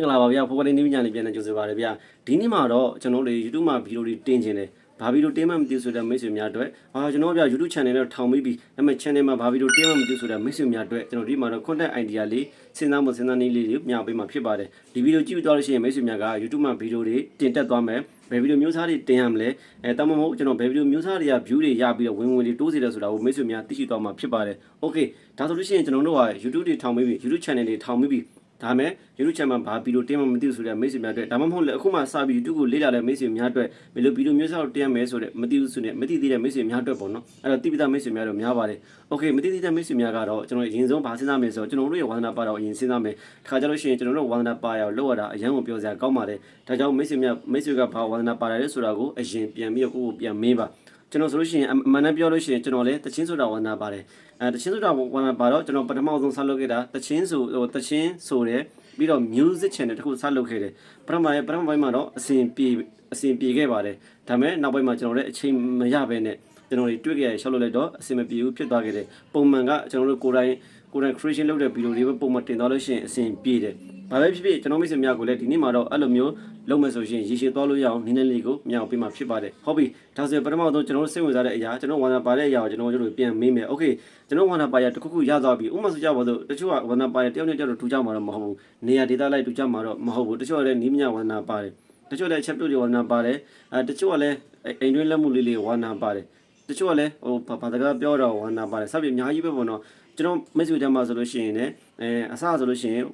င်္ဂလာပါဗျာဖိုးကလေးနေပညာလေးပြန်နေကြိုဆိုပါရဗျာဒီနေ့မှာတော့ကျွန်တော်တို့ YouTube မှာဗီဒီယိုတွေတင်ခြင်းတယ်ဘာဗီဒီယိုတင်မှမသိဆိုတဲ့မိတ်ဆွေများအတွက်အာကျွန်တော်ဗျာ YouTube channel နဲ့ထောင်ပြီးပြီဒါပေမဲ့ channel မှာဘာဗီဒီယိုတင်မှမသိဆိုတဲ့မိတ်ဆွေများအတွက်ကျွန်တော်ဒီမှာတော့ content idea လေးစဉ်းစားမှုစဉ်းစားနည်းလေးတွေမျှပေးမှာဖြစ်ပါတယ်ဒီဗီဒီယိုကြည့်ပြီးတော့လို့ရှိရင်မိတ်ဆွေများက YouTube မှာဗီဒီယိုတွေတင်တက်သွားမယ်ဘယ်ဗီဒီယိုမျိုးစားတွေတင်ရမလဲအဲတမမဟုတ်ကျွန်တော်ဘယ်ဗီဒီယိုမျိုးစားတွေက view တွေရပြီးတော့ဝင်ဝင်တွေတိုးစေတယ်ဆိုတာကိုမိတ်ဆွေများသိရှိသွားမှာဖြစ်ပါတယ် okay ဒါဆိုလို့ရှိရင်ကျွန်တော်တို့က YouTube တွေထောင်ပြီးပြီ YouTube channel တွေထောင်ပြီးပြီ ဒါမဲ့ YouTube channel မှာဘာဗီဒီယိုတင်မှမသိဘူးဆိုတဲ့မိတ်ဆွေများအတွက်ဒါမှမဟုတ်လေအခုမှစပြီး YouTube ကိုလေ့လာတဲ့မိတ်ဆွေများအတွက်ဘယ်လိုဗီဒီယိုမျိုးစားကိုတင်ရမယ်ဆိုတဲ့မသိဘူးဆိုတဲ့မသိသေးတဲ့မိတ်ဆွေများအတွက်ပေါ့နော်အဲ့တော့တိပိသားမိတ်ဆွေများတို့များပါတယ် Okay မသိသေးတဲ့မိတ်ဆွေများကတော့ကျွန်တော်အရင်ဆုံးဘာစဉ်းစားမယ်ဆိုတော့ကျွန်တော်တို့ရဲ့ဝါသနာပါတော်အရင်စဉ်းစားမယ်တခါကြလို့ရှိရင်ကျွန်တော်တို့ဝါသနာပါရကိုလောက်ရတာအရင်ကိုပြောစရာကောင်းပါတယ်ဒါကြောင့်မိတ်ဆွေများမိတ်ဆွေကဘာဝါသနာပါရလဲဆိုတာကိုအရင်ပြန်ပြီးတော့ကိုယ့်ကိုပြန်မင်းပါ ကျွန်တော်ဆိုလို့ရှိရင်အမှန်တမ်းပြောလို့ရှိရင်ကျွန်တော်လည်းတချင်းဆိုတာဝါသနာပါတယ်အဲတချင်းဆိုတာဝါသနာပါတော့ကျွန်တော်ပထမဆုံးဆက်လုပ်ခဲ့တာတချင်းဆိုဟိုတချင်းဆိုတယ်ပြီးတော့ music channel တခုဆက်လုပ်ခဲ့တယ်ပထမရဲ့ပထမပိုင်းမှာတော့အစဉ်ပြေအစဉ်ပြေခဲ့ပါတယ်ဒါပေမဲ့နောက်ပိုင်းမှာကျွန်တော်လည်းအချိန်မရဘဲနဲ့ကျွန်တော်တွေတွေ့ကြရရှောက်လို့လိုက်တော့အဆင်မပြေဘူးဖြစ်သွားခဲ့တယ်ပုံမှန်ကကျွန်တော်တို့ကိုယ်တိုင် ကိုယ်တိုင် creation လုပ်တဲ့ဗီဒီယိုတွေပဲပုံမှန်တင်သွားလို့ရှိရင်အဆင်ပြေတယ်။ဘာပဲဖြစ်ဖြစ်ကျွန်တော်မိတ်ဆွေများကိုလည်းဒီနေ့မှာတော့အဲ့လိုမျိုးလုပ်မယ်ဆိုရင်ရည်ရှည်သွားလို့ရအောင်နည်းနည်းလေးကိုမြောက်ပေးမှာဖြစ်ပါတယ်။ဟုတ်ပြီ။ဒါဆိုရင်ပထမဆုံးကျွန်တော်စိတ်ဝင်စားတဲ့အရာကျွန်တော်ဝန်သာပါတဲ့အရာကိုကျွန်တော်တို့ပြန်မေးမယ်။ Okay ကျွန်တော်ဝန်သာပါရတစ်ခုခုရသွားပြီ။ဥပမာဆိုကြပါစို့တချို့ကဝန်သာပါရတယောက်နဲ့တယောက်တို့ထူကြမှာတော့မဟုတ်ဘူး။နေရာဒေသလိုက်ထူကြမှာတော့မဟုတ်ဘူး။တချို့ကလည်းနီးမြဝန်သာပါတယ်။တချို့လည်းချက်ပြုတ်တွေဝန်သာပါတယ်။အဲတချို့ကလည်းအိမ်တွင်းလက်မှုလေးလေးဝန်သာပါတယ်။ တချို့ကလည်းဟိုဘာသာစကားပြောတော့ဝန်နာပါတယ်စသဖြင့်အများကြီးပဲပေါ့နော်ကျွန်တော်မိတ်ဆွေတက်မှာဆိုလို့ရှိရင်လည်းအဲအစဆိုလို့ရှိရင်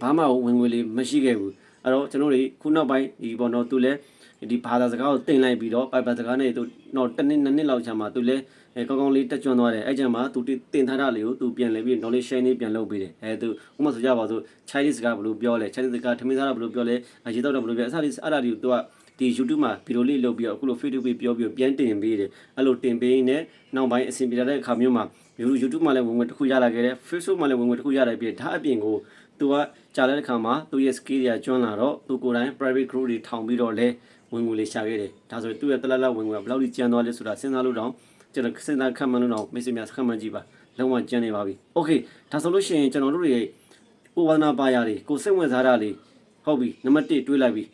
ဘာမှဝင်ငွေလေးမရှိခဲ့ဘူးအဲ့တော့ကျွန်တော်တွေခုနောက်ပိုင်းဒီပေါ့နော်သူလည်းဒီဘာသာစကားကိုတင်လိုက်ပြီးတော့ပိုက်ပါစကားနဲ့သူတော့တစ်နှစ်နှစ်နှစ်လောက်ချာမှာသူလည်းအဲကောင်းကောင်းလေးတက်ကြွသွားတယ်အဲ့ကြမှာသူတင်ထားတာလေးကိုသူပြန်လဲပြီး knowledge share နေပြန်လုပ်ပေးတယ်အဲသူဥပမာဆိုကြပါစို့ Chinese စကားဘယ်လိုပြောလဲ Chinese စကားထမင်းစားတာဘယ်လိုပြောလဲရေတော့တာဘယ်လိုပြောအဲ့ဒါလေးအဲ့ဒါလေးကိုသူက ဒီ YouTube မှာဗီဒီယိုလေးလုပ်ပြီးတော့အခုလို Facebook ပေးပြောပြီးတော့ပြန်တင်ပေးတယ်အဲ့လိုတင်ပေးနေနောက်ပိုင်းအဆင်ပြေတဲ့အခါမျိုးမှာ YouTube မှာလည်းဝင်ဝင်တစ်ခုရလာခဲ့တယ် Facebook မှာလည်းဝင်ဝင်တစ်ခုရလာပြီးဒါအပြင်ကိုသူကကြာတဲ့အခါမှာသူရဲ့ skill တွေကကျွမ်းလာတော့သူကိုယ်တိုင် private group တွေထောင်ပြီးတော့လဲဝင်ငွေလေးရှာခဲ့တယ်ဒါဆိုသူ့ရဲ့တလလဝင်ငွေကဘယ်လောက်ကြီးကျန်သွားလဲဆိုတာစဉ်းစားလို့တော့ကျွန်တော်စဉ်းစားခံမှန်းလို့တော့မိတ်ဆွေများခံမှန်းကြည့်ပါလုံးဝကျန်နေပါပြီ။ Okay ဒါဆိုလို့ရှိရင်ကျွန်တော်တို့တွေကိုဝါသနာပါရတွေကိုစိတ်ဝင်စားတာလေးဟုတ်ပြီနံပါတ်1တွေးလိုက်ပြီ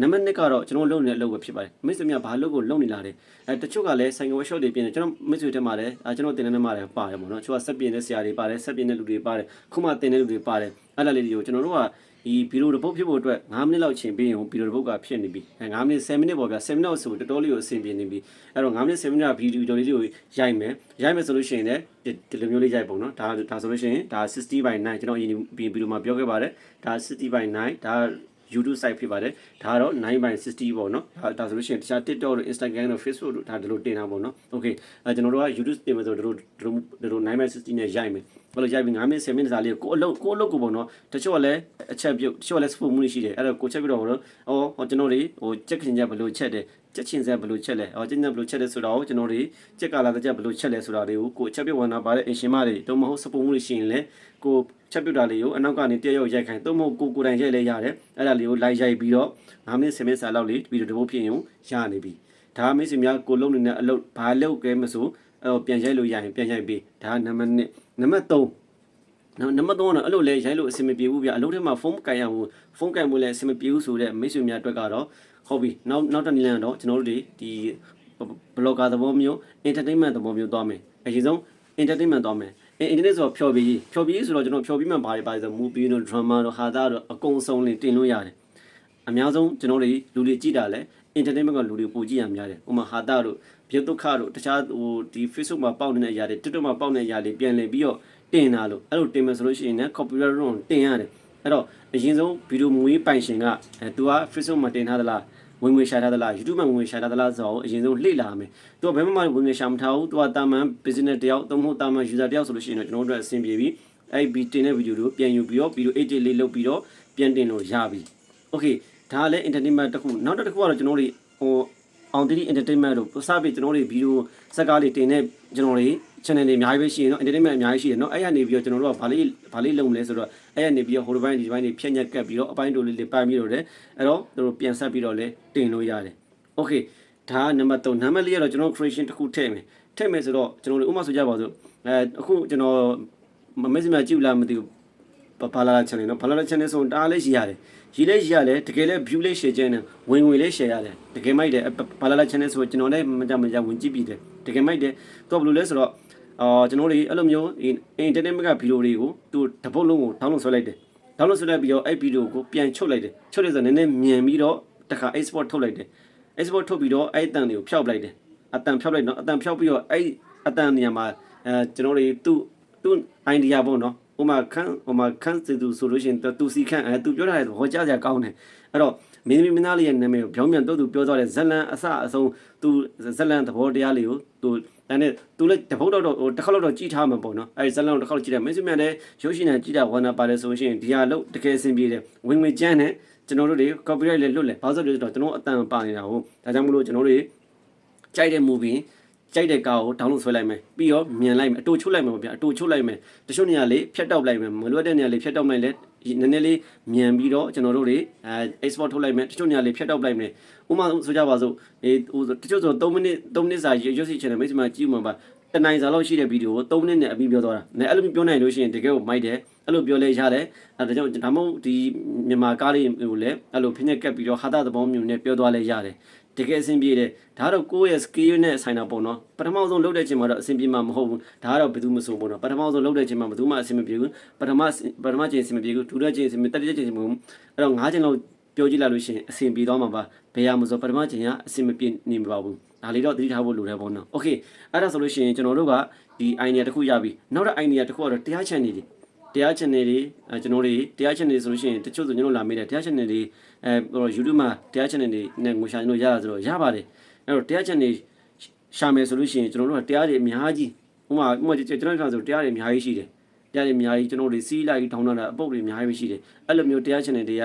နံပါတ်2ကတော့ကျွန်တော်လုပ်နေတဲ့အလုပ်ပဲဖြစ်ပါတယ်မိတ်ဆွေများဘာလုပ်ကိုလုပ်နေလာတယ်အဲတချို့ကလည်းဆိုင်ကဝက်ရှော့တွေပြင်တယ်ကျွန်တော်မိတ်ဆွေတက်မှာလည်းအဲကျွန်တော်တင်တဲ့မှာလည်းပါတယ်ပေါ့နော်တချို့ကဆက်ပြင်တဲ့ဆရာတွေပါတယ်ဆက်ပြင်တဲ့လူတွေပါတယ်ခုမှတင်တဲ့လူတွေပါတယ်အဲ့ဒါလေးတွေကိုကျွန်တော်တို့ကဒီဗီဒီယိုတစ်ပုတ်ဖြစ်ဖို့အတွက်9မိနစ်လောက်ချိန်ပေးရင်ဗီဒီယိုတစ်ပုတ်ကဖြစ်နေပြီအဲ9မိနစ်10မိနစ်ပေါ့ဗျာ10မိနစ်ဆိုတော်တော်လေးကိုအဆင်ပြေနေပြီအဲ့တော့9မိနစ်10မိနစ်ကဗီဒီယိုလေးတွေကိုရိုက်မယ်ရိုက်မယ်ဆိုလို့ရှိရင်လည်းဒီလိုမျိုးလေးရိုက်ပုံနော်ဒါဒါဆိုလို့ရှိရင်ဒါ60 by 9ကျွန်တော်အရင်ဗီဒီယိုမှာပြောခဲ့ပါတယ်ဒါ60 by 9ဒါ YouTube site ဖြစ်ပါတယ်ဒါကတော့9 by 60ပေါ့နော်ဒါဒါဆိုလို့ရှိရင်တခြား TikTok တို့ Instagram တို့ Facebook တို့ဒါဒီလိုတင်တာပေါ့နော် Okay အဲကျွန်တော်တို့က YouTube တင်မယ်ဆိုတော့ဒီလိုဒီလို9 by 60နဲ့ရိုက်မယ်ဘယ်လိုရိုက်ပြီး9မိနစ်10မိနစ်စာလေးကိုအလုပ်ကိုအလုပ်ကိုပေါ့နော်တချို့ကလည်းအချက်ပြုတ်တချို့ကလည်း support မှုရှိတယ်အဲ့တော့ကိုချက်ပြုတ်တော့ဘောနော်အော်ဟောကျွန်တော်တွေဟိုချက်ခင်ချက်ဘယ်လိုချက်တယ်ချက်ချင်းဆက်ဘယ်လိုချက်လဲအော်ချက်ချင်းဘယ်လိုချက်လဲဆိုတာကိုကျွန်တော်တွေချက်ကလာတဲ့ချက်ဘယ်လိုချက်လဲဆိုတာတွေကိုကိုချက်ပြုတ်ဝင်တာပါတဲ့အင်ရှင်မတွေတော့မဟုတ် support မှုရှိရင်လည်းကို ချက်ပြုတ်တာလေးကိုအနောက်ကနေတည့်ရောက်ရိုက်ခိုင်းတော့မဟုတ်ကိုကိုတိုင်ရိုက်လဲရတယ်အဲ့ဒါလေးကိုလိုက်ရိုက်ပြီးတော့9မိနစ်10မိနစ်စာလောက်လေးဗီဒီယိုတစ်ပုတ်ဖြစ်ရင်ရနေပြီဒါမိတ်ဆွေများကိုလုံးနေတဲ့အလုပ်ဘာလုပ်ကဲမဆိုအဲ့ပြန်ရိုက်လို့ရရင်ပြန်ရိုက်ပြီးဒါနံပါတ်1နံပါတ်3နော်နံပါတ်3ကတော့အဲ့လိုလဲရိုက်လို့အဆင်မပြေဘူးဗျအလုပ်ထဲမှာဖုန်းကန်ရအောင်ဖုန်းကန်မှုလဲအဆင်မပြေဘူးဆိုတဲ့မိတ်ဆွေများအတွက်ကတော့ဟုတ်ပြီနောက်နောက်တစ်နည်းလမ်းတော့ကျွန်တော်တို့ဒီဒီဘလော့ဂါသဘောမျိုး entertainment သဘောမျိုးသွားမယ်အရင်ဆုံး entertainment သွားမယ် အင်တာနက်ဆိုတော့ဖြော်ပြီးဖြော်ပြီးဆိုတော့ကျွန်တော်ဖြော်ပြီးမှဘာတွေပါလဲဆို movie တို့ drama တို့ဟာတာတို့အကုန်စုံလင်တင်လို့ရတယ်အများဆုံးကျွန်တော်တို့လူတွေကြည့်တာလဲ entertainment ကလူတွေပိုကြည့်ရများတယ်ဥပမာဟာတာတို့ပြုတ်ဒုက္ခတို့တခြားဟိုဒီ Facebook မှာပေါက်နေတဲ့အရာတွေ TikTok မှာပေါက်နေတဲ့အရာတွေပြန်လည်ပြီးတော့တင်တာလို့အဲ့လိုတင်မယ်ဆိုလို့ရှိရင်လည်း copyright တော့တင်ရတယ်အဲ့တော့အရင်ဆုံးဗီဒီယိုမွေးပိုင်ရှင်ကအဲ तू က Facebook မှာတင်ထားသလား ဝင်ငွေရှာထားသလား YouTube မှာဝင်ငွေရှာထားသလားဆိုတော့အရင်ဆုံးလှည့်လာမယ်။ तू ကဘယ်မှမဝင်ငွေရှာမထားဘူး။ तू ကတာမန် business တယောက်သုံးဖို့တာမန် user တယောက်ဆိုလို့ရှိရင်တော့ကျွန်တော်တို့အတွက်အဆင်ပြေပြီ။အဲ့ဒီတင်တဲ့ဗီဒီယိုတွေကိုပြန်ယူပြီးတော့ဗီဒီယို edit လေးလုပ်ပြီးတော့ပြန်တင်လို့ရပြီ။ Okay ဒါကလည်း entertainment တစ်ခုနောက်တစ်ခုကတော့ကျွန်တော်တို့ဟို အောင်တီ entertainment တို့စပြီးကျွန်တော်တို့ဗီဒီယိုစကားလေးတင်တဲ့ကျွန်တော်တို့ channel တွေအများကြီးပဲရှိရင်เนาะ entertainment အများကြီးရှိတယ်เนาะအဲ့ရနေပြီးတော့ကျွန်တော်တို့ကဘာလေးဘာလေးလုပ်မလဲဆိုတော့အဲ့ရနေပြီးတော့ဟိုတစ်ပိုင်းဒီတစ်ပိုင်းတွေဖြည့်ညက်ကပ်ပြီးတော့အပိုင်းတို့လေးလေးပိုင်းပြီးတော့လေအဲ့တော့တို့ပြန်ဆက်ပြီးတော့လေတင်လို့ရတယ် okay ဒါကနံပါတ်3နံပါတ်4ကတော့ကျွန်တော် creation တစ်ခုထည့်မယ်ထည့်မယ်ဆိုတော့ကျွန်တော်တို့ဥပမာဆိုကြပါစို့အဲအခုကျွန်တော်မမက်ဆေ့ချ်ကြည့်လားမသိဘူး ဘာလာလာ channel နော်ဘာလာလာ channel ဆိုရင်တအားလေးရှိရတယ်ရီလေးရှိရတယ်တကယ်လည်း view လေး share ကျင်းတယ်ဝင်ငွေလေး share ရတယ်တကယ်မိုက်တယ်ဘာလာလာ channel ဆိုကျွန်တော်လည်းမကြမကြဝင်ကြည့်ပြီးတယ်တကယ်မိုက်တယ်သူကဘယ်လိုလဲဆိုတော့အာကျွန်တော်တို့အဲ့လိုမျိုး internet ကဗီဒီယိုတွေကိုသူတပုတ်လုံးကို download ဆွဲလိုက်တယ် download ဆွဲလိုက်ပြီးတော့အဲ့ဗီဒီယိုကိုပြန်ချုပ်လိုက်တယ်ချုပ်လိုက်ဆိုတော့နည်းနည်းမြန်ပြီးတော့တခါ export ထုတ်လိုက်တယ် export ထုတ်ပြီးတော့အဲ့အတန်တွေကိုဖျောက်ပလိုက်တယ်အတန်ဖျောက်လိုက်တော့အတန်ဖျောက်ပြီးတော့အဲ့အတန်နေရာမှာအဲကျွန်တော်တွေသူ့သူ့ idea ပေါ့နော် ဥမာခန်းဥမာခန်းစီသူဆိုလို့ရှိရင်သူစီခန်းအဲသူပြောတာဟောကြားစရာကောင်းတယ်အဲ့တော့မင်းသမီးမင်းသားလေးရဲ့နာမည်ကိုပြောင်းပြန်တော့သူပြောသွားတဲ့ဇလန်အစအဆုံးသူဇလန်သဘောတရားလေးကိုသူဒါနဲ့သူလည်းတပုတ်တော့တော့တစ်ခါတော့တော့ကြည်ထားမှာပေါ့နော်အဲဒီဇလန်ကိုတစ်ခါတော့ကြည်တယ်မင်းစမြတ်လည်းရုပ်ရှင်နဲ့ကြည်တာဝါနာပါတယ်ဆိုရှင်ဒီဟာလို့တကယ်အဆင်ပြေတယ်ဝင်ငွေကျန်းတယ်ကျွန်တော်တို့တွေ copyright လည်းလွတ်လဲဘာလို့လဲဆိုတော့ကျွန်တော်အတန်ပါနေတာဟုတ်ဒါကြောင့်မလို့ကျွန်တော်တို့ကြိုက်တဲ့ movie ကြိုက်တဲ့ကားကို download ဆွဲလိုက်မယ်ပြီးတော့မြန်လိုက်မယ်အတူချုပ်လိုက်မယ်ဗျာအတူချုပ်လိုက်မယ်တချို့နေရာလေးဖြတ်တောက်လိုက်မယ်မလွတ်တဲ့နေရာလေးဖြတ်တောက်လိုက်လဲနည်းနည်းလေးမြန်ပြီးတော့ကျွန်တော်တို့တွေအဲ export ထုတ်လိုက်မယ်တချို့နေရာလေးဖြတ်တောက်လိုက်မယ်ဥပမာဆိုကြပါစို့အေးဟိုတချို့ဆို3မိနစ်3မိနစ်စာရွတ်စီ channel မိတ်ဆွေမကြည့်မှပါတနိုင်စာလောက်ရှိတဲ့ဗီဒီယိုကို3မိနစ်နဲ့အပြီးပြောသွားတာ။နဲအဲ့လိုပြောနိုင်လို့ရှိရင်တကယ်ကိုမိုက်တယ်။အဲ့လိုပြောလဲရတယ်။အဲဒါကြောင့်ဒါမှမဟုတ်ဒီမြန်မာကားလေးကိုလည်းအဲ့လိုဖိညက်ကပ်ပြီးတော့ဟာတာသဘောမျိုးနဲ့ပြောသွားလဲရတယ်။ တကယ်အဆင်ပြေတယ်ဒါတော့ကိုယ့်ရဲ့ skill နဲ့ဆိုင်တာပေါ့နော်ပထမဆုံးလုပ်တဲ့ချိန်မှာတော့အဆင်ပြေမှာမဟုတ်ဘူးဒါကတော့ဘယ်သူမှမဆိုပေါ့နော်ပထမဆုံးလုပ်တဲ့ချိန်မှာဘယ်သူမှအဆင်မပြေဘူးပထမပထမချိန်အဆင်မပြေဘူးဒုတိယချိန်အဆင်မတတိယချိန်အဆင်မပြေဘူးအဲ့တော့၅ချိန်လောက်ပြောကြည့်လိုက်လို့ရှိရင်အဆင်ပြေသွားမှာပါဘယ်ရမဆိုပထမချိန်ကအဆင်မပြေနေမှာပါဘူးဒါလေးတော့သတိထားဖို့လိုတယ်ပေါ့နော်โอเคအဲ့ဒါဆိုလို့ရှိရင်ကျွန်တော်တို့ကဒီ idea တစ်ခုရပြီနောက်တဲ့ idea တစ်ခုကတော့တရားချန်နေတယ် တရား channel တွေအဲကျွန်တော်တွေတရား channel တွေဆိုလို့ရှိရင်တချို့ဆိုကျွန်တော်လာမေးတယ်တရား channel တွေအဲဟို YouTube မှာတရား channel တွေနဲ့ငွေရှာကျွန်တော်ရတာဆိုတော့ရပါတယ်အဲ့တော့တရား channel ရှာမယ်ဆိုလို့ရှိရင်ကျွန်တော်တို့ကတရားတွေအများကြီးဥပမာဥပမာကျွန်တော်ကဆိုတရားတွေအများကြီးရှိတယ်တရားတွေအများကြီးကျွန်တော်တွေစီးလိုက်ထောင်းတာအပုတ်တွေအများကြီးရှိတယ်အဲ့လိုမျိုးတရား channel တွေက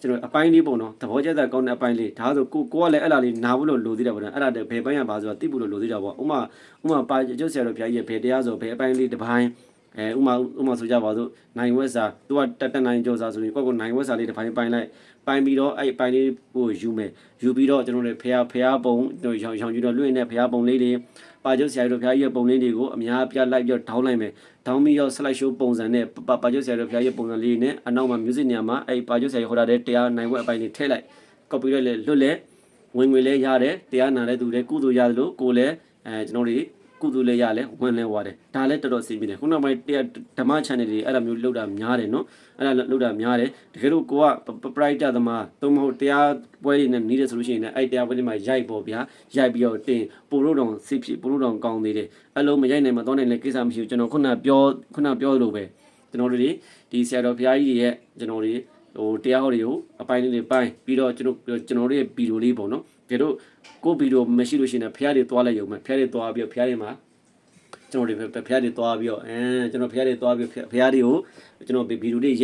ကျွန်တော်အပိုင်းလေးပေါ့နော်သဘောကျတဲ့ကောင်းတဲ့အပိုင်းလေးဒါဆိုကိုကိုကလည်းအဲ့လာလေးနာဖို့လို့လိုသေးတာပေါ့နော်အဲ့ဒါတည်းဘယ်ပိုင်းရပါဆိုတော့သိဖို့လို့လိုသေးတာပေါ့ဥပမာဥပမာပါကျွတ်ဆရာတော်ဘုရားကြီးရဲ့ဘယ်တရားဆိုဘယ်အပိုင်းလေးတစ်ပိုင်း အဲဥမာဥမာဆိုကြပါစို့နိုင်ဝက်စာသူကတက်တက်နိုင်ကြောစာဆိုရင်ကိုယ့်ကိုနိုင်ဝက်စာလေးတစ်ပိုင်းပိုင်းလိုက်ပိုင်းပြီးတော့အဲ့ပိုင်းလေးကိုယူမယ်ယူပြီးတော့ကျွန်တော်တို့ဖះဖះပုံရောင်ရောင်ယူတော့လွင့်နေတဲ့ဖះပုံလေးတွေပါကျုပ်ဆရာတို့ဖះကြီးရဲ့ပုံလေးတွေကိုအများပြလိုက်ပြီးတော့ဒေါင်းလိုက်မယ်ဒေါင်းပြီးတော့ slide show ပုံစံနဲ့ပါကျုပ်ဆရာတို့ဖះကြီးပုံစံလေးနဲ့အနောက်မှာ music နေရာမှာအဲ့ပါကျုပ်ဆရာကြီးဟောတာတဲ့တရားနိုင်ဝက်အပိုင်းလေးထည့်လိုက် copy လိုက်လေလွတ်လေဝင်ငွေလဲရတယ်တရားနာတဲ့သူလည်းကုသိုလ်ရတယ်လို့ကိုလည်းအဲကျွန်တော်တို့ ကုသိုလ်လည်းရလဲဝင်လဲဝါတယ်ဒါလည်းတော်တော်စီးပြီးတယ်ခုနောက်ပိုင်းတရားဓမ္မ channel တွေအဲ့လိုမျိုးလောက်တာများတယ်နော်အဲ့ဒါလောက်တာများတယ်တကယ်လို့ကိုက private သမားသို့မဟုတ်တရားပွဲတွေနဲ့နေတယ်ဆိုလို့ရှိရင်လည်းအဲ့တရားပွဲတွေမှာရိုက်ပေါ့ဗျာရိုက်ပြီးတော့တင်ပိုလို့တောင်စိဖြစ်ပိုလို့တောင်ကောင်းသေးတယ်အဲ့လိုမရိုက်နိုင်မှတော့နိုင်လေကိစ္စမရှိဘူးကျွန်တော်ခုနပြောခုနပြောလို့ပဲကျွန်တော်တို့ဒီဒီဆရာတော်ဘုရားကြီးတွေရဲ့ကျွန်တော်တွေဟိုတရားဟောတွေကိုအပိုင်းလေးတွေပိုင်းပြီးတော့ကျွန်တော်ကျွန်တော်တို့ရဲ့ဗီဒီယိုလေးပေါ့နော် ကြတို့ကိုဗီဒီယိုမရှိလို့ရှိရင်ဖះတွေသွားလိုက်ရုံပဲဖះတွေသွားပြီးတော့ဖះတွေမှာကျွန်တော်တွေဖះတွေသွားပြီးတော့အဲကျွန်တော်ဖះတွေသွားပြီးဖះတွေကိုကျွန်တော်ဗီဒီယိုလေး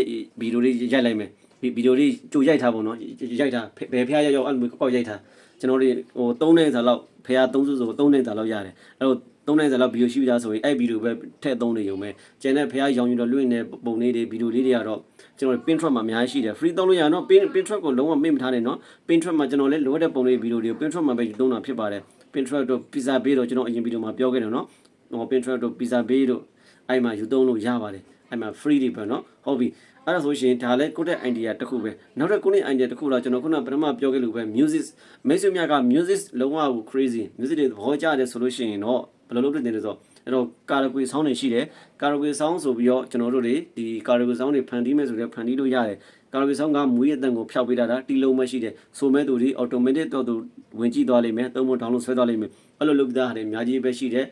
ဗီဒီယိုလေးရိုက်လိုက်မယ်ဗီဒီယိုလေးကြိုရိုက်ထားပေါ့နော်ရိုက်ထားဘယ်ဖះရောက်ရောက်အဲ့လိုကောက်ရိုက်ထားကျွန်တော်တွေဟို3နိုင်စာလောက်ဖះ3စုဆို3နိုင်စာလောက်ရတယ်အဲ့တော့ သုံးနိုင်စလောက်ဗီဒီယိုရှိပြသားဆိုရင်အဲ့ဗီဒီယိုပဲထည့်သုံးနေရုံပဲကျန်တဲ့ဖះရောင်ယူတော့လွင့်နေပုံလေးတွေဗီဒီယိုလေးတွေကတော့ကျွန်တော် pin track မှာအများကြီးရှိတယ် free သုံးလို့ရတော့ pin pin track ကိုလုံးဝမေ့မထားနဲ့နော် pin track မှာကျွန်တော်လည်းလိုအပ်တဲ့ပုံလေးဗီဒီယိုတွေကို pin track မှာပဲသုံးတာဖြစ်ပါတယ် pin track တို့ pizza bay တို့ကျွန်တော်အရင်ဗီဒီယိုမှာပြောခဲ့တယ်နော်ဟို pin track တို့ pizza bay တို့အဲ့မှာယူသုံးလို့ရပါတယ်အဲ့မှာ free တွေပဲနော်ဟုတ်ပြီအဲ့ဒါဆိုရှင်ဒါလည်းကိုယ့်တဲ့ idea တစ်ခုပဲနောက်တစ်ခုနဲ့ idea တစ်ခုတော့ကျွန်တော်ခုနကပထမပြောခဲ့လို့ပဲ music မိတ်ဆွေများက music လုံးဝကို crazy music တွေသဘောကျတယ်ဆိုလို့ရှိရင်တော့ ဘယ်လိုလုပ်နေလဲဆိုတော့အဲ့တော့ကာရကွေဆောင်းတွေရှိတယ်ကာရကွေဆောင်းဆိုပြီးတော့ကျွန်တော်တို့တွေဒီကာရကွေဆောင်းတွေဖန်တီးမယ်ဆိုတော့ဖန်တီးလို့ရတယ်ကာရကွေဆောင်းကမူရဲ့အတန်ကိုဖျောက်ပေးတာဒါတီလုံးမရှိတယ်ဆိုမဲ့သူတွေ automatic တော့သူဝင်ကြည့်သွားလိမ့်မယ်သုံးဖို့ download ဆွဲသွားလိမ့်မယ်အဲ့လိုလုပ်ပြီးသားဟာတွေအများကြီးပဲရှိတယ်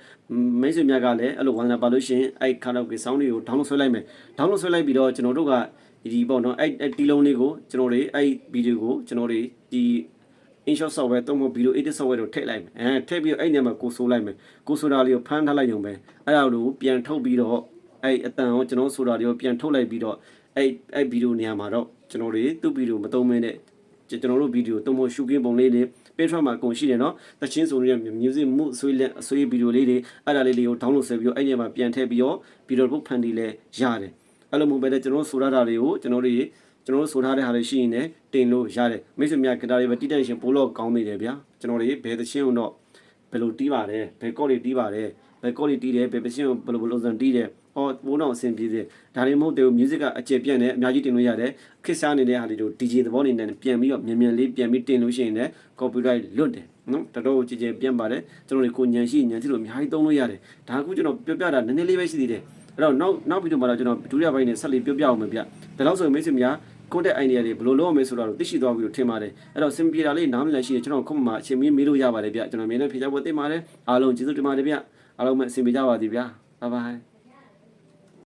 မိတ်ဆွေများကလည်းအဲ့လိုဝန်လာပါလို့ရှိရင်အဲ့ကာရကွေဆောင်းတွေကို download ဆွဲလိုက်မယ် download ဆွဲလိုက်ပြီးတော့ကျွန်တော်တို့ကဒီပေါ့နော်အဲ့တီလုံးလေးကိုကျွန်တော်တွေအဲ့ဗီဒီယိုကိုကျွန်တော်တွေဒီ InShot software သုံးဖို့ video edit software ကိုထည့်လိုက်မယ်အဲထည့်ပြီးတော့အဲ့ညမှာကိုဆိုလိုက်မယ်ကိုဆိုတာလေးကိုဖမ်းထားလိုက်ရုံပဲအဲ့ဒါကိုပြန်ထုတ်ပြီးတော့အဲ့အတန်ကိုကျွန်တော်ဆိုတာလေးကိုပြန်ထုတ်လိုက်ပြီးတော့အဲ့အဲ့ဗီဒီယိုနေရာမှာတော့ကျွန်တော်တွေသူ့ဗီဒီယိုမသုံးမင်းနဲ့ကျွန်တော်တို့ဗီဒီယိုသုံးဖို့ရှုကင်းပုံလေးတွေ page မှာကုန်ရှိတယ်နော်တချင်းဆိုနေတဲ့ music mood ဆွေးလက်အဆွေးဗီဒီယိုလေးတွေအဲ့ဒါလေးတွေကို download ဆက်ပြီးတော့အဲ့ညမှာပြန်ထည့်ပြီးတော့ဗီဒီယိုပုတ်ဖန်တီးလဲရတယ်အဲ့လိုမျိုးပဲကျွန်တော်ဆိုရတာတွေကိုကျွန်တော်တို့ ကျွန်တော်တို့ဆိုထားတဲ့ဟာတွေရှိရင်လည်းတင်လို့ရတယ်မိတ်ဆွေများဂီတာတွေပဲတီးတန့်ရှင်ပိုးလို့ကောင်းနေတယ်ဗျာကျွန်တော်တွေဘယ်သချင်းအောင်တော့ဘယ်လိုတီးပါတယ်ဘယ်ကော့တွေတီးပါတယ်ဘယ်ကော့တွေတီးတယ်ဘယ်ပချင်းကိုဘယ်လိုဘယ်လိုစံတီးတယ်အော်ဘိုးတော်အဆင်ပြေစေဒါတွေမဟုတ်သေးဘူး music ကအကျယ်ပြန့်တယ်အများကြီးတင်လို့ရတယ်ခစ်စားနေတဲ့ဟာလေးတို့ DJ သဘောနေနဲ့ပြန်ပြီးတော့မြန်မြန်လေးပြန်ပြီးတင်လို့ရှိရင်လည်း copyright လွတ်တယ်နော်တော်တော်ကြည်ကြယ်ပြန့်ပါတယ်ကျွန်တော်တို့ကိုညံရှိညံရှိလို့အများကြီးသုံးလို့ရတယ်ဒါကကျွန်တော်ပြောပြတာနည်းနည်းလေးပဲရှိသေးတယ်အဲ့တော့နောက်နောက်ဗီဒီယိုမှာတော့ကျွန်တော်ဒုတိယပိုင်းနဲ့ဆက်လေးပြောပြအောင်မယ်ဗျဒါလို့ဆိုရင်မိတ်ဆွေများ content idea တွေဘယ်လိုလုပ်ရမလဲဆိုတော့သိရှိသွားပြီလို့ထင်ပါတယ်အဲ့တော့ simple တာလေးနားမလည်ရှိရင်ကျွန်တော်ခုမှအချိန်မီမေးလို့ရပါတယ်ဗျကျွန်တော်မြင်နေဖြေချဖို့သိပါတယ်အားလုံးကျေးဇူးတင်ပါတယ်ဗျအားလုံးပဲအဆင်ပြေကြပါသည်ဗျ bye bye